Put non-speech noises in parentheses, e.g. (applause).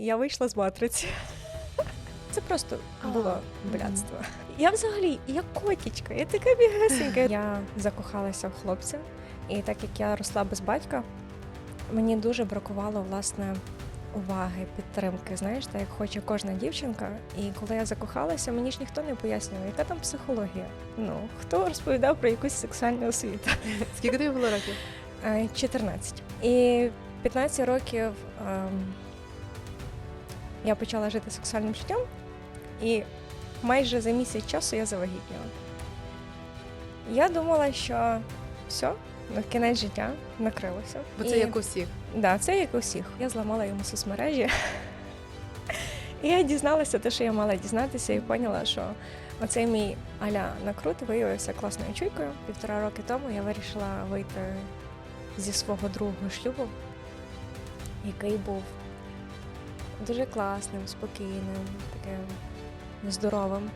я вийшла з матриці. Це просто було блядство. Я взагалі, я котічка, я така бігесенька. Я закохалася в хлопця, і так як я росла без батька, мені дуже бракувало власне уваги, підтримки. Знаєш, так як хоче кожна дівчинка. І коли я закохалася, мені ж ніхто не пояснював, яка там психологія. Ну хто розповідав про якусь сексуальну освіту. Скільки тобі було років? Е, 14. І 15 років ем, я почала жити сексуальним життям, і майже за місяць часу я завагітніла. Я думала, що все, ну, кінець життя накрилося. Бо І- це як у всіх. Да, це як у всіх. Я зламала йому соцмережі. (laughs) І я дізналася те, що я мала дізнатися, і поняла, що оцей мій аля накрут виявився класною чуйкою. Півтора роки тому я вирішила вийти зі свого другого шлюбу, який був дуже класним, спокійним, таким здоровим.